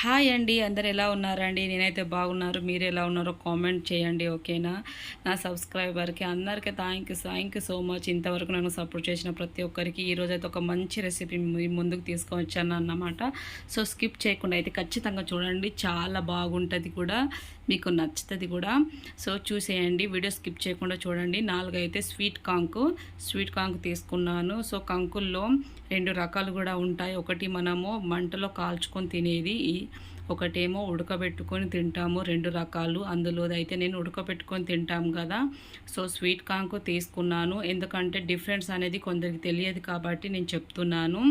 Hi అండి అందరు ఎలా ఉన్నారండి? నేనైతే బాగున్నారు మీరు ఎలా ఉన్నారో కామెంట్ చేయండి ఓకేనా? నా సబ్స్క్రైబర్కి అందరికీ thank you thank you so much. ఇంతవరకు నన్ను సపోర్ట్ చేసిన ప్రతి ఒక్కరికి ఈరోజు అయితే ఒక మంచి రెసిపీ ముందుకు తీసుకొని వచ్చాను అన్నమాట సో స్కిప్ చేయకుండా అయితే ఖచ్చితంగా చూడండి చాలా బాగుంటుంది కూడా. మీకు నచ్చుతుంది కూడా. సో చూసేయండి. వీడియో స్కిప్ చేయకుండా చూడండి. నాలుగు అయితే స్వీట్ కాంకు. స్వీట్ కాంకు తీసుకున్నాను. సో కంకుల్లో రెండు రకాలు కూడా ఉంటాయి. ఒకటి మనము మంటలో కాల్చుకొని తినేది. ఒకటేమో ఉడకబెట్టుకొని తింటాము. రెండు రకాలు. అందులో అయితే నేను ఉడకబెట్టుకొని తింటాం కదా. సో స్వీట్ కాంకు తీసుకున్నాను. ఎందుకంటే డిఫరెన్స్ అనేది కొందరికి తెలియదు కాబట్టి నేను చెప్తున్నాను.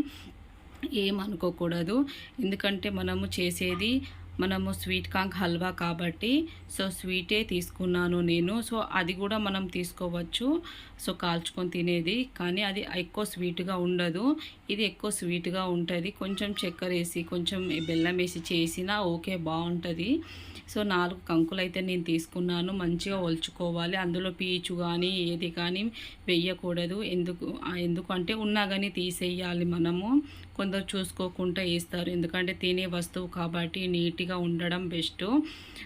ఏమనుకోకూడదు. ఎందుకంటే మనము చేసేది మనము స్వీట్ కాంక్ హల్వా కాబట్టి సో స్వీటే తీసుకున్నాను నేను. సో అది కూడా మనం తీసుకోవచ్చు. సో కాల్చుకొని తినేది. కానీ అది ఎక్కువ స్వీట్గా ఉండదు. ఇది ఎక్కువ స్వీట్గా ఉంటుంది. కొంచెం చక్కెర వేసి కొంచెం బెల్లం వేసి చేసినా ఓకే బాగుంటుంది. సో నాలుగు కంకులు అయితే నేను తీసుకున్నాను. మంచిగా ఒలుచుకోవాలి. అందులో పీచు కానీ ఏది కానీ వేయకూడదు. ఎందుకు ఎందుకంటే ఉన్నా కానీ తీసేయాలి మనము. కొందరు చూసుకోకుండా వేస్తారు. ఎందుకంటే తినే వస్తువు కాబట్టి నీట్గా ఉండడం బెస్ట్.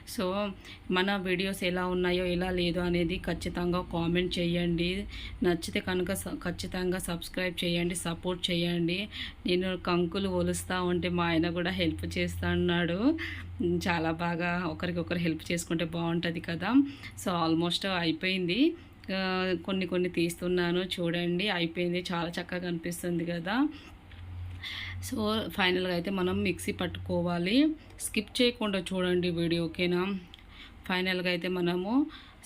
సో మన వీడియోస్ ఎలా ఉన్నాయో ఎలా లేదో అనేది ఖచ్చితంగా కామెంట్ చేయండి. నచ్చితే కనుక స- ఖచ్చితంగా సబ్స్క్రైబ్ చేయండి సపోర్ట్ చేయండి. నేను కంకులు ఒలుస్తూ ఉంటే మా ఆయన కూడా హెల్ప్ చేస్తా అన్నాడు చాలా బాగా ఒకరికొకరు హెల్ప్ చేసుకుంటే బాగుంటుంది కదా. సో ఆల్మోస్ట్ అయిపోయింది. కొన్ని కొన్ని తీస్తున్నాను చూడండి. అయిపోయింది. చాలా చక్కగా అనిపిస్తుంది కదా. సో ఫైనల్గా అయితే మనం మిక్సీ పట్టుకోవాలి. స్కిప్ చేయకుండా చూడండి వీడియో ఓకేనా? ఫైనల్గా అయితే మనము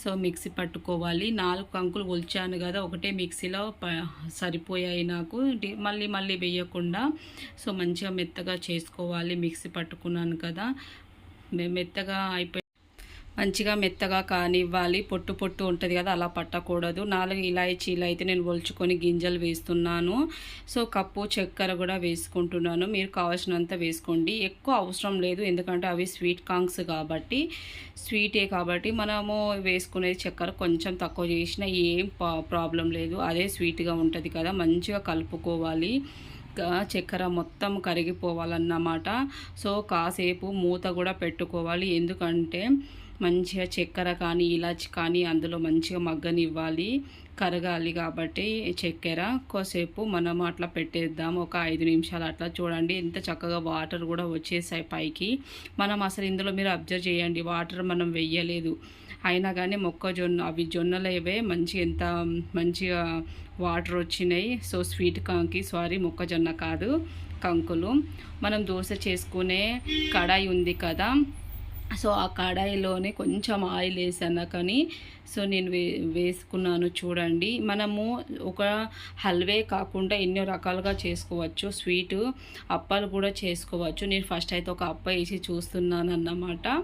సో మిక్సీ పట్టుకోవాలి. నాలుగు కంకులు ఒలిచాను కదా ఒకటే మిక్సీలో ప సరిపోయాయి నాకు. మళ్ళీ మళ్ళీ వేయకుండా సో మంచిగా మెత్తగా చేసుకోవాలి. మిక్సీ పట్టుకున్నాను కదా మెత్తగా అయిపోయి మంచిగా మెత్తగా కానివ్వాలి. పొట్టు పొట్టు ఉంటుంది కదా అలా పట్టకూడదు. నాలుగు ఇలాయచీలు అయితే నేను ఒలుచుకొని గింజలు వేస్తున్నాను. సో కప్పు చక్కెర కూడా వేసుకుంటున్నాను. మీరు కావాల్సినంత వేసుకోండి. ఎక్కువ అవసరం లేదు ఎందుకంటే అవి స్వీట్ కాంగ్స్ కాబట్టి. స్వీటే కాబట్టి మనము వేసుకునేది చక్కెర కొంచెం తక్కువ చేసినా ఏం ప్రాబ్లం లేదు. అదే స్వీట్గా ఉంటుంది కదా మంచిగా కలుపుకోవాలి. చక్కెర మొత్తం కరిగిపోవాలన్నమాట. సో కాసేపు మూత కూడా పెట్టుకోవాలి. ఎందుకంటే మంచిగా చక్కెర కానీ ఇలాచి కానీ అందులో మంచిగా మగ్గనివ్వాలి. కరగాలి కాబట్టి చక్కెర. కోసేపు మనం అట్లా పెట్టేద్దాం. ఒక ఐదు నిమిషాలు అట్లా చూడండి. ఎంత చక్కగా వాటర్ కూడా వచ్చేసాయి పైకి. మనం అసలు ఇందులో మీరు అబ్జర్వ్ చేయండి. వాటర్ మనం వెయ్యలేదు. అయినా కానీ మొక్కజొన్న అవి జొన్నలేవే మంచి ఎంత మంచిగా వాటర్ వచ్చినాయి. సో స్వీట్ కాంకి సారీ మొక్కజొన్న కాదు కంకులు. మనం దోశ చేసుకునే కడాయి ఉంది కదా. సో ఆ కడాయిలోనే కొంచెం ఆయిల్ వేసాను కానీ సో నేను వే వేసుకున్నాను చూడండి. మనము ఒక హల్వే కాకుండా ఎన్నో రకాలుగా చేసుకోవచ్చు. స్వీట్ అప్పాలు కూడా చేసుకోవచ్చు. నేను ఫస్ట్ అయితే ఒక అప్ప వేసి చూస్తున్నాను అన్నమాట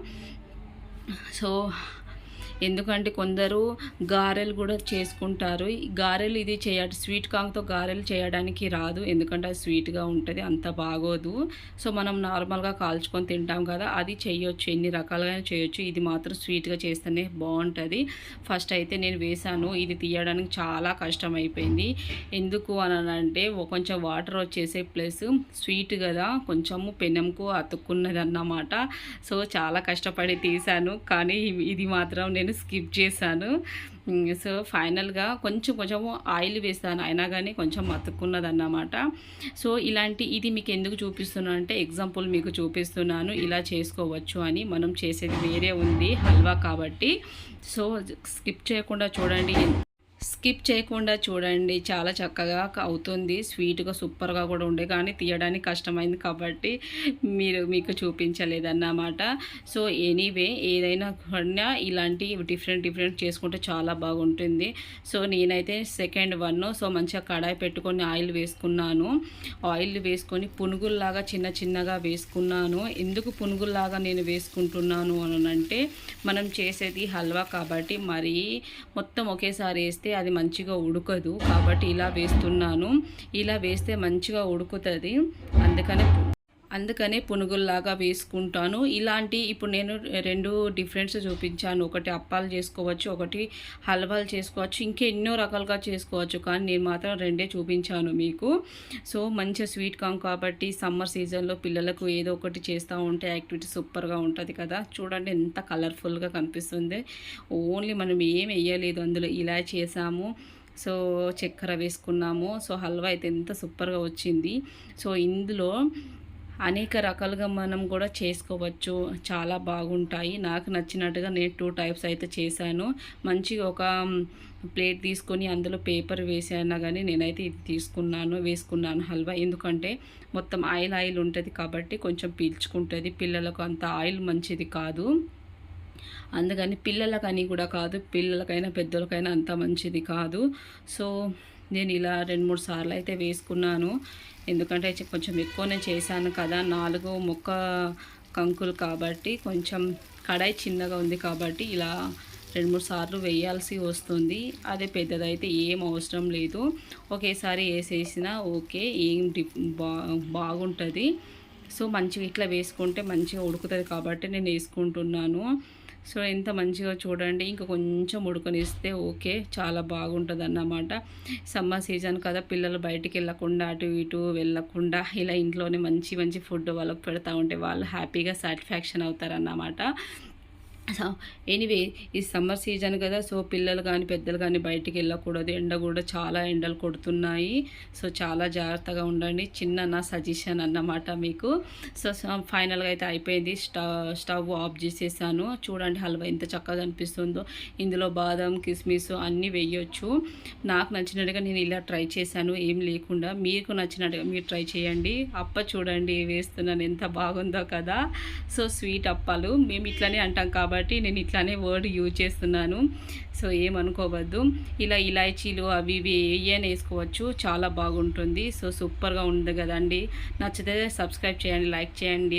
సో ఎందుకంటే కొందరు గారెలు కూడా చేసుకుంటారు. గారెలు ఇది చేయ స్వీట్ కాంగ్తో గారెలు చేయడానికి రాదు. ఎందుకంటే అది స్వీట్గా ఉంటుంది అంత బాగోదు. సో మనం నార్మల్గా కాల్చుకొని తింటాం కదా అది చేయొచ్చు. ఎన్ని రకాలుగా చేయొచ్చు. ఇది మాత్రం స్వీట్గా చేస్తేనే బాగుంటుంది. ఫస్ట్ అయితే నేను వేసాను ఇది తీయడానికి చాలా కష్టం అయిపోయింది ఎందుకు అని అంటే కొంచెం వాటర్ వచ్చేసే ప్లస్ స్వీట్ కదా కొంచెము పెనంకు అతుక్కున్నది అన్నమాట సో చాలా కష్టపడి తీసాను కానీ ఇది మాత్రం నేను స్కిప్ చేశాను. సో ఫైనల్గా కొంచెం కొంచెం ఆయిల్ వేస్తాను. అయినా కానీ కొంచెం అతుక్కున్నది అన్నమాట సో ఇలాంటి ఇది మీకు ఎందుకు చూపిస్తున్నాను అంటే ఎగ్జాంపుల్ మీకు చూపిస్తున్నాను. ఇలా చేసుకోవచ్చు అని మనం చేసేది వేరే ఉంది హల్వా కాబట్టి. సో స్కిప్ చేయకుండా చూడండి. స్కిప్ చేయకుండా చూడండి. చాలా చక్కగా అవుతుంది. స్వీట్గా సూపర్గా కూడా ఉండే. కానీ తీయడానికి కష్టమైంది కాబట్టి మీరు మీకు చూపించలేదన్నమాట. సో ఎనీవే ఏదైనా కూడా ఇలాంటి డిఫరెంట్ డిఫరెంట్ చేసుకుంటే చాలా బాగుంటుంది. సో నేనైతే సెకండ్ వన్ సో మంచిగా కడాయి పెట్టుకొని ఆయిల్ వేసుకున్నాను. ఆయిల్ వేసుకొని పునుగుల్లాగా చిన్న చిన్నగా వేసుకున్నాను. ఎందుకు పునుగుల్లాగా నేను వేసుకుంటున్నాను అని అంటే మనం చేసేది హల్వా కాబట్టి మరి మొత్తం ఒకేసారి వేస్తే అది మంచిగా ఉడకదు కాబట్టి ఇలా వేస్తున్నాను. ఇలా వేస్తే మంచిగా ఉడుకుతుంది. అందుకని అందుకనే పునుగుల్లాగా వేసుకుంటాను. ఇలాంటి ఇప్పుడు నేను రెండు డిఫరెన్స్ చూపించాను. ఒకటి అప్పాలు చేసుకోవచ్చు ఒకటి హల్వాలు చేసుకోవచ్చు ఇంకా ఎన్నో రకాలుగా చేసుకోవచ్చు. కానీ నేను మాత్రం రెండే చూపించాను మీకు. సో మంచి స్వీట్ కామ్ కాబట్టి సమ్మర్ సీజన్లో పిల్లలకు ఏదో ఒకటి చేస్తూ ఉంటే యాక్టివిటీ సూపర్గా ఉంటుంది కదా. చూడండి ఎంత కలర్ఫుల్గా కనిపిస్తుంది. ఓన్లీ మనం ఏం వేయలేదు అందులో ఇలా చేసాము సో చక్కెర వేసుకున్నాము. సో హల్వా అయితే ఎంత సూపర్గా వచ్చింది. సో ఇందులో అనేక రకాలుగా మనం కూడా చేసుకోవచ్చు. చాలా బాగుంటాయి. నాకు నచ్చినట్టుగా నేను టూ టైప్స్ అయితే చేశాను. మంచిగా ఒక ప్లేట్ తీసుకొని అందులో పేపర్ వేసాను కానీ నేనైతే ఇది తీసుకున్నాను వేసుకున్నాను హల్వా. ఎందుకంటే మొత్తం ఆయిల్ ఆయిల్ ఉంటుంది కాబట్టి కొంచెం పీల్చుకుంటుంది. పిల్లలకు అంత ఆయిల్ మంచిది కాదు. అందుకని పిల్లలకని కూడా కాదు. పిల్లలకైనా పెద్దలకైనా అంత మంచిది కాదు. సో నేను ఇలా రెండు మూడు సార్లు అయితే వేసుకున్నాను. ఎందుకంటే చె- కొంచెం ఎక్కువనే చేశాను కదా. నాలుగు మొక్క కంకులు కాబట్టి కొంచెం కడాయి చిన్నగా ఉంది కాబట్టి ఇలా రెండు మూడు సార్లు వేయాల్సి వస్తుంది. అదే పెద్దదైతే ఏం అవసరం లేదు. ఒకేసారి వేసేసినా ఓకే ఏం బా బాగుంటుంది. సో మంచిగా ఇట్లా వేసుకుంటే మంచిగా ఉడుకుతుంది కాబట్టి నేను వేసుకుంటున్నాను. సో ఎంత మంచిగా చూడండి. ఇంకా కొంచెం ఉడకనిస్తే ఓకే చాలా బాగుంటుంది అన్నమాట సమ్మర్ సీజన్ కదా పిల్లలు బయటికి వెళ్ళకుండా అటు ఇటు వెళ్ళకుండా ఇలా ఇంట్లోనే మంచి మంచి ఫుడ్ వాళ్ళకి పెడతా ఉంటే వాళ్ళు హ్యాపీగా సాటిస్ఫాక్షన్ అవుతారన్నమాట. ఎనీవే ఈ సమ్మర్ సీజన్ కదా సో పిల్లలు కానీ పెద్దలు కానీ బయటికి వెళ్ళకూడదు. ఎండ కూడా చాలా ఎండలు కొడుతున్నాయి. సో చాలా జాగ్రత్తగా ఉండండి. చిన్న నా సజెషన్ అన్నమాట మీకు. సో ఫైనల్గా అయితే అయిపోయింది. స్టవ్ స్టవ్ ఆఫ్ చేసేసాను. చూడండి హల్వా ఎంత చక్కగా అనిపిస్తుందో. ఇందులో బాదం కిస్మిస్ అన్నీ వేయొచ్చు. నాకు నచ్చినట్టుగా నేను ఇలా ట్రై చేశాను. ఏం లేకుండా మీకు నచ్చినట్టుగా మీరు ట్రై చేయండి. అప్ప చూడండి వేస్తున్నాను ఎంత బాగుందో కదా. సో స్వీట్ అప్పాలు. మేము ఇట్లానే అంటాం కాబట్టి కాబట్టి నేను ఇట్లానే వర్డ్ యూజ్ చేస్తున్నాను. సో ఏమనుకోవద్దు. ఇలా ఇలాచీలు అవి ఇవి ఏయని వేసుకోవచ్చు. చాలా బాగుంటుంది. సో సూపర్గా ఉంది కదండి. నచ్చితే సబ్స్క్రైబ్ చేయండి లైక్ చేయండి.